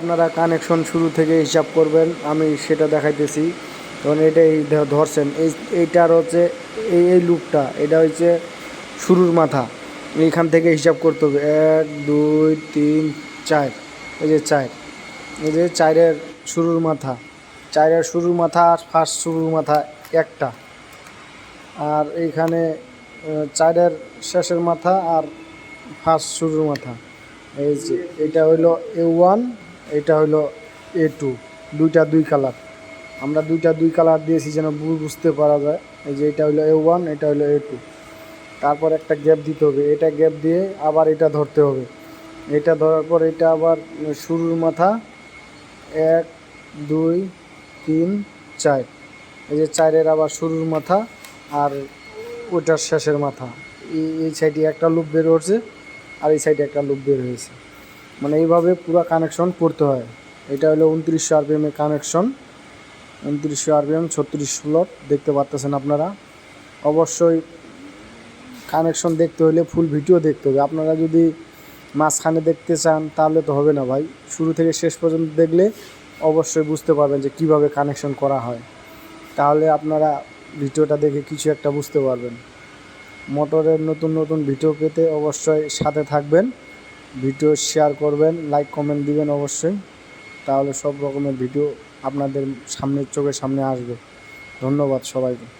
আপনারা কানেকশন শুরু থেকে হিসাব করবেন, আমি সেটা দেখাইতেছি। তখন এটাই ধরছেন। এই এইটার হচ্ছে এই এই লুপটা এটা হচ্ছে শুরুর মাথা। এইখান থেকে হিসাব করতে হবে। এক, দুই, তিন, চার। এই যে চার। এই যে চারের শুরুর মাথা। চারের শুরুর মাথা আর ফার্স্ট শুরুর মাথা একটা। আর এইখানে চারের শেষের মাথা আর ফার্স্ট শুরুর মাথা। এই যে, এটা হইল এ ওয়ান এটা হইল এ টু দুইটা দুই কালার আমরা দুইটা দুই কালার দিয়েছি যেন বুঝতে পারা যায়। এই যে এটা হইল এ ওয়ান এটা হইল এ টু তারপর একটা গ্যাপ দিতে হবে। এটা গ্যাপ দিয়ে আবার এটা ধরতে হবে। এটা ধরার পর এটা আবার শুরুর মাথা এক, দুই, তিন, চার। এই যে চারের আবার শুরুর মাথা আর ওটার শেষের মাথা। এই সাইডে একটা লুপ বের হচ্ছে আর এই সাইডে একটা লুপ বের হয়েছে। মানে এইভাবে পুরো কানেকশন করতে হয়। এটা হলো উনত্রিশশো আরপিএম এর কানেকশন উনত্রিশশো আরপিএম ছত্রিশ স্লট দেখতে পাচ্তেছেন আপনারা। অবশ্যই কানেকশন দেখতে হলে ফুল ভিডিও দেখতে হবে। আপনারা যদি মাঝখানে দেখতে চান, তাহলে তো হবে না ভাই। শুরু থেকে শেষ পর্যন্ত দেখলে অবশ্যই বুঝতে পারবেন যে কীভাবে কানেকশন করা হয়। তাহলে আপনারা ভিডিওটা দেখে কিছু একটা বুঝতে পারবেন। মোটরের নতুন নতুন ভিডিও পেতে অবশ্যই সাথে থাকবেন। ভিডিও শেয়ার করবেন লাইক কমেন্ট দিবেন অবশ্যই। তাহলে সব রকমের ভিডিও আপনাদের সামনে চোখের সামনে আসবে। ধন্যবাদ সবাইকে।